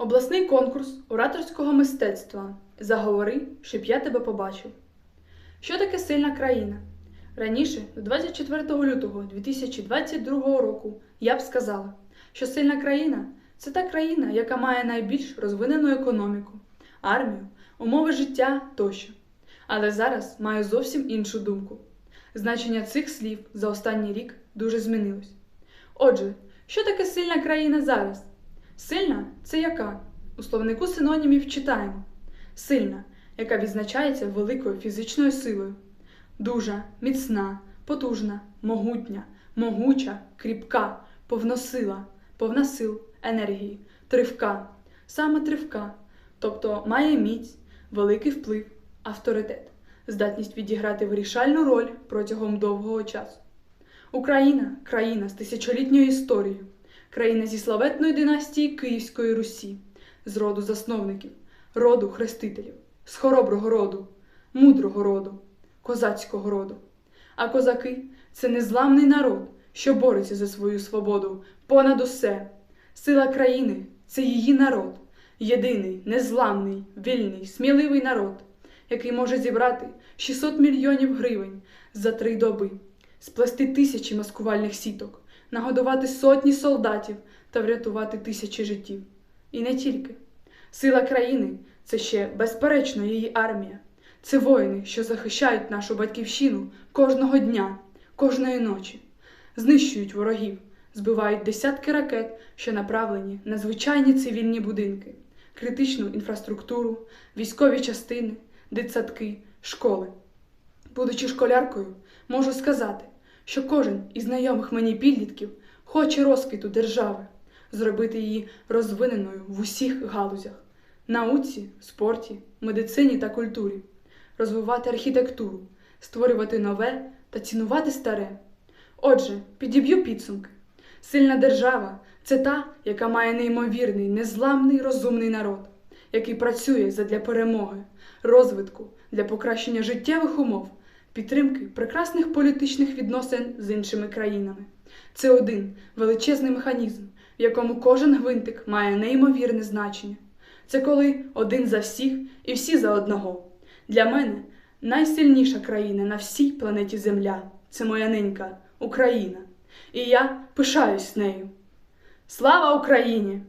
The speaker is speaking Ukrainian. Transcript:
Обласний конкурс ораторського мистецтва Заговори, щоб я тебе побачив. Що таке сильна країна? Раніше, до 24 лютого 2022 року, я б сказала, що сильна країна це та країна, яка має найбільш розвинену економіку, армію, умови життя тощо. Але зараз маю зовсім іншу думку. Значення цих слів за останній рік дуже змінилось. Отже, що таке сильна країна зараз? Сильна це яка? У словнику синонімів читаємо: сильна, яка відзначається великою фізичною силою, дуже, міцна, потужна, могутня, могуча, кріпка, повносила, повна сил, енергії, тривка, саме тривка, тобто має міць, великий вплив, авторитет, здатність відіграти вирішальну роль протягом довгого часу. Україна країна з тисячолітньою історією, країна зі славетної династії Київської Русі, з роду засновників, роду хрестителів, з хороброго роду, мудрого роду, козацького роду. А козаки це незламний народ, що бореться за свою свободу понад усе. Сила країни це її народ, єдиний, незламний, вільний, сміливий народ, який може зібрати 600 мільйонів гривень за три доби, сплести тисячі маскувальних сіток, нагодувати сотні солдатів та врятувати тисячі життів. І не тільки. Сила країни це ще безперечно її армія. Це воїни, що захищають нашу батьківщину кожного дня, кожної ночі, знищують ворогів, збивають десятки ракет, що направлені на звичайні цивільні будинки, критичну інфраструктуру, військові частини, дитсадки, школи. Будучи школяркою, можу сказати, що кожен із знайомих мені підлітків хоче розквіту держави, зробити її розвиненою в усіх галузях науці, спорті, медицині та культурі, розвивати архітектуру, створювати нове та цінувати старе. Отже, підіб'ю підсумки. Сильна держава це та, яка має неймовірний, незламний, розумний народ, який працює задля перемоги, розвитку, для покращення життєвих умов, підтримки прекрасних політичних відносин з іншими країнами. Це один величезний механізм, в якому кожен гвинтик має неймовірне значення. Це коли один за всіх і всі за одного. Для мене найсильніша країна на всій планеті Земля це моя ненька Україна. І я пишаюсь нею. Слава Україні!